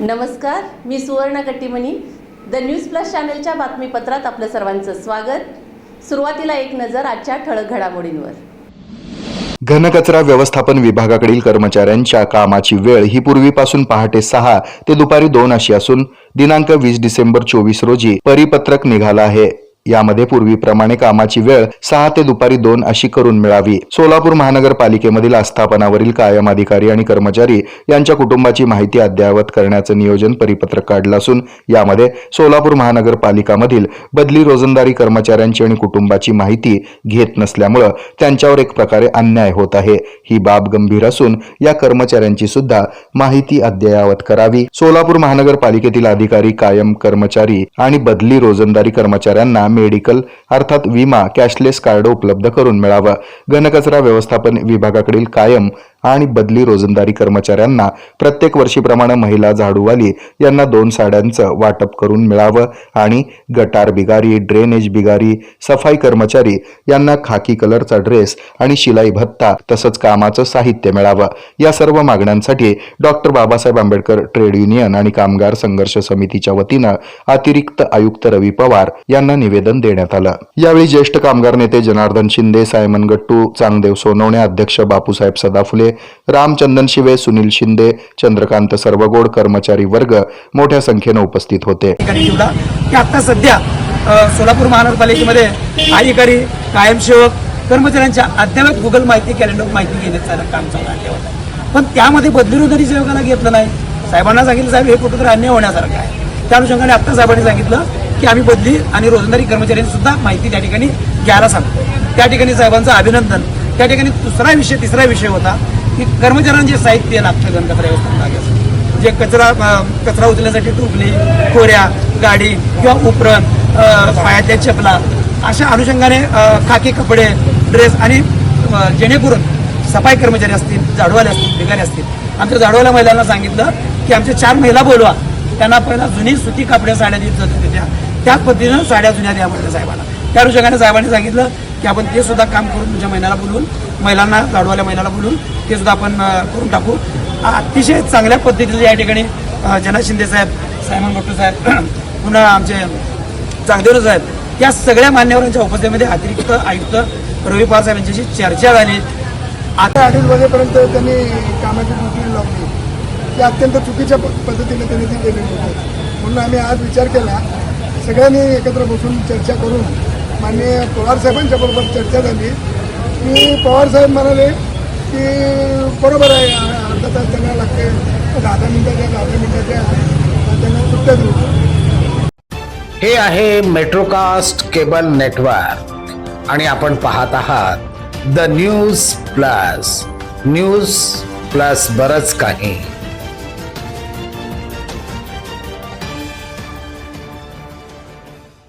नमस्कार मी सुवर्ण Kattimani. The news plus चॅनलच्या बातमीपत्रात आपलं सर्वांचं स्वागत. सुरुवातीला एक नजर आजच्या ठळक घडामोडींवर. घनकचरा व्यवस्थापन विभागाकडील कर्मचाऱ्यांच्या कामाची वेळ ही पूर्वीपासून पहाटे सहा ते दुपारी दोन अशी असून दिनांक वीस डिसेंबर चोवीस रोजी परिपत्रक निघालं आहे. यामध्ये पूर्वीप्रमाणे कामाची वेळ सहा ते दुपारी दोन अशी करून मिळावी. सोलापूर महानगरपालिकेमधील आस्थापनावरील कायम अधिकारी आणि कर्मचारी यांच्या कुटुंबाची माहिती अद्ययावत करण्याचं नियोजन परिपत्रक काढलं असून यामध्ये सोलापूर महानगरपालिकामधील बदली रोजंदारी कर्मचाऱ्यांची आणि कुटुंबाची माहिती घेत नसल्यामुळं त्यांच्यावर एक प्रकारे अन्याय होत आहे. ही बाब गंभीर असून या कर्मचाऱ्यांची सुद्धा माहिती अद्ययावत करावी. सोलापूर महानगरपालिकेतील अधिकारी कायम कर्मचारी आणि बदली रोजंदारी कर्मचाऱ्यांना मेडिकल अर्थात विमा कॅशलेस कार्ड उपलब्ध करून मिळावं. घनकचरा व्यवस्थापन विभागाकडील कायम आणि बदली रोजंदारी कर्मचाऱ्यांना प्रत्येक वर्षीप्रमाणे महिला झाडूवाली यांना दोन साड्यांचं वाटप करून मिळावं आणि गटार बिगारी ड्रेनेज बिगारी सफाई कर्मचारी यांना खाकी कलरचा ड्रेस आणि शिलाई भत्ता तसंच कामाचं साहित्य मिळावं. या सर्व मागण्यांसाठी doctor Babasaheb Ambedkar trade union आणि कामगार संघर्ष समितीच्या वतीनं अतिरिक्त आयुक्त रवी पवार यांना निवेदन देण्यात आलं. यावेळी ज्येष्ठ कामगार नेते जनार्दन शिंदे सायमन गट्टू चांगदेव सोनवणे अध्यक्ष बापूसाहेब सदाफुले रामचंदन शिवे सुनील शिंदे चंद्रकांत सर्वगोड कर्मचारी वर्ग मोठ्या संख्येनं उपस्थित होते. आता सध्या सोलापूर महानगरपालिकेमध्ये अधिकारी कायमसेवक कर्मचाऱ्यांच्या अद्ययावत गुगल माहिती कॅलेंडर माहिती घेण्याचं काम चालू आहे. पण त्यामध्ये बदली जरी सेवकाला घेतलं नाही. साहेबांना सांगितलं साहेब हे कुठंतरी अन्य होण्यासारखं आहे. त्या अनुषंगाने आत्ता साहेबांनी सांगितलं की आम्ही बदली आणि रोजंदारी कर्मचाऱ्यांनी सुद्धा माहिती त्या ठिकाणी घ्यायला सांगतो. त्या ठिकाणी साहेबांचं अभिनंदन. त्या ठिकाणी दुसरा विषय तिसरा विषय होता की कर्मचाऱ्यांचे साहित्य लागतं गणकचरा व्यवस्थापनासाठी जे कचरा कचरा उचलण्यासाठी टोपली खोऱ्या गाडी किंवा उपरण पायातल्या चपला अशा अनुषंगाने खाकी कपडे ड्रेस आणि जेणेकरून सफाई कर्मचारी असतील जाडवाले असतील भिगारी असतील आमच्या जाडवाल्या महिलांना सांगितलं की आमच्या चार महिला बोलवा. त्यांना पहिला जुनी सुती कापड्या साड्या देत जात होत्या त्याच पद्धतीनं साड्या जुन्या द्या म्हटलं साहेबांना. त्या अनुषंगाने साहेबांनी सांगितलं की आपण ते सुद्धा काम करून तुमच्या महिन्याला बोलवून महिलांना लाडवाल्या महिन्याला बोलून ते सुद्धा आपण करून टाकू. अतिशय चांगल्या पद्धतीने या ठिकाणी जना शिंदे साहेब सायमन भट्टू साहेब पुन्हा आमचे चांगदेव साहेब या सगळ्या मान्यवरांच्या उपस्थितीमध्ये अतिरिक्त आयुक्त रवी पवार साहेब यांच्याशी चर्चा झाली. आता अडीच वाजेपर्यंत त्यांनी कामाची नोकरी लावली ते अत्यंत चुकीच्या प- पद्धतीने त्यांनी ती केलेली होती. म्हणून आम्ही आज विचार केला सगळ्यांनी एकत्र बसून चर्चा करून माननीय पवार साहेबांच्या बरोबर चर्चा झाली. की पवार साहेब म्हणाले की बरोबर आहे अर्धा तास त्यांना लागते दहा दहा मिनिटाच्या दहा दहा मिनिटाच्या त्यांना सुट्ट्या देऊ. हे आहे मेट्रोकास्ट केबल नेटवर्क. आणि आपण पाहत आहात the news plus. News plus बरंच काही.